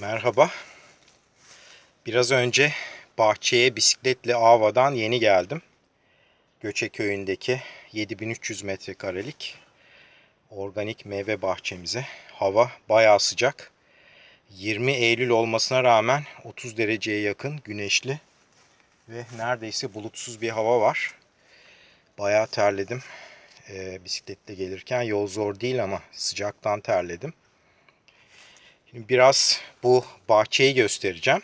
Merhaba. Biraz önce bahçeye bisikletle Ava'dan yeni geldim. Göçe köyündeki 7300 metrekarelik organik meyve bahçemize. Hava bayağı sıcak. 20 Eylül olmasına rağmen 30 dereceye yakın güneşli ve neredeyse bulutsuz bir hava var. Bayağı terledim. Ee, bisikletle gelirken yol zor değil ama sıcaktan terledim. Şimdi biraz bu bahçeyi göstereceğim.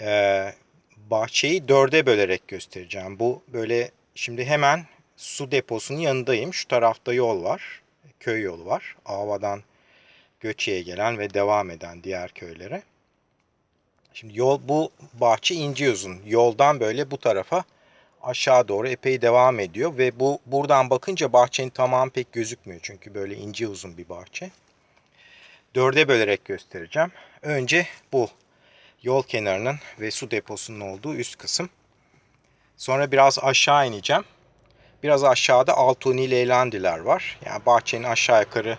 Ee, bahçeyi dörde bölerek göstereceğim. Bu böyle şimdi hemen su deposunun yanındayım. Şu tarafta yol var. Köy yolu var. Ava'dan Göçe'ye gelen ve devam eden diğer köylere. Şimdi yol bu bahçe ince uzun. Yoldan böyle bu tarafa aşağı doğru epey devam ediyor ve bu buradan bakınca bahçenin tamamı pek gözükmüyor çünkü böyle ince uzun bir bahçe dörde bölerek göstereceğim. Önce bu yol kenarının ve su deposunun olduğu üst kısım. Sonra biraz aşağı ineceğim. Biraz aşağıda Altuni Leylandiler var. Yani bahçenin aşağı yukarı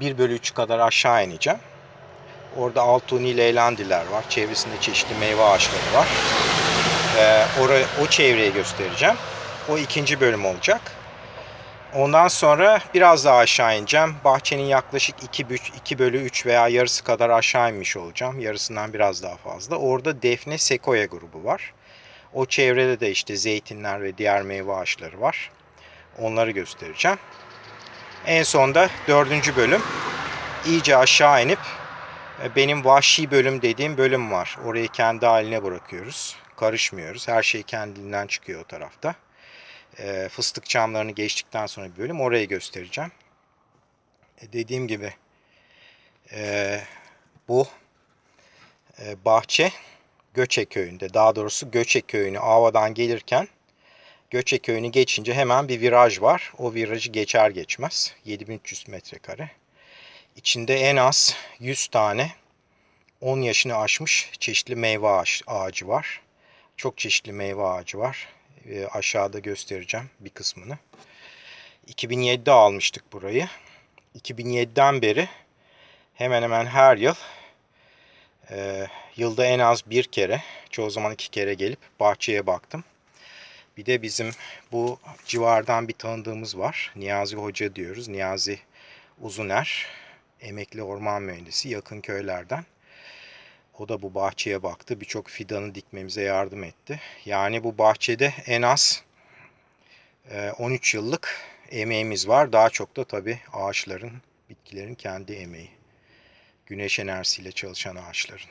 1 bölü 3 kadar aşağı ineceğim. Orada Altuni Leylandiler var. Çevresinde çeşitli meyve ağaçları var. Ee, orayı, o çevreyi göstereceğim. O ikinci bölüm olacak. Ondan sonra biraz daha aşağı ineceğim. Bahçenin yaklaşık 2, 2 bölü 3 veya yarısı kadar aşağı inmiş olacağım. Yarısından biraz daha fazla. Orada Defne Sequoia grubu var. O çevrede de işte zeytinler ve diğer meyve ağaçları var. Onları göstereceğim. En sonda dördüncü bölüm. iyice aşağı inip e, benim vahşi bölüm dediğim bölüm var. Orayı kendi haline bırakıyoruz. Karışmıyoruz. Her şey kendinden çıkıyor o tarafta e, fıstık çamlarını geçtikten sonra bir bölüm orayı göstereceğim. E, dediğim gibi e, bu e, bahçe Göçe köyünde daha doğrusu Göçe köyünü Ava'dan gelirken Göçe köyünü geçince hemen bir viraj var. O virajı geçer geçmez 7300 metrekare. İçinde en az 100 tane 10 yaşını aşmış çeşitli meyve ağacı var. Çok çeşitli meyve ağacı var e, aşağıda göstereceğim bir kısmını. 2007'de almıştık burayı. 2007'den beri hemen hemen her yıl e, yılda en az bir kere, çoğu zaman iki kere gelip bahçeye baktım. Bir de bizim bu civardan bir tanıdığımız var. Niyazi Hoca diyoruz. Niyazi Uzuner. Emekli orman mühendisi yakın köylerden. O da bu bahçeye baktı. Birçok fidanı dikmemize yardım etti. Yani bu bahçede en az 13 e, yıllık emeğimiz var. Daha çok da tabii ağaçların, bitkilerin kendi emeği. Güneş enerjisiyle çalışan ağaçların.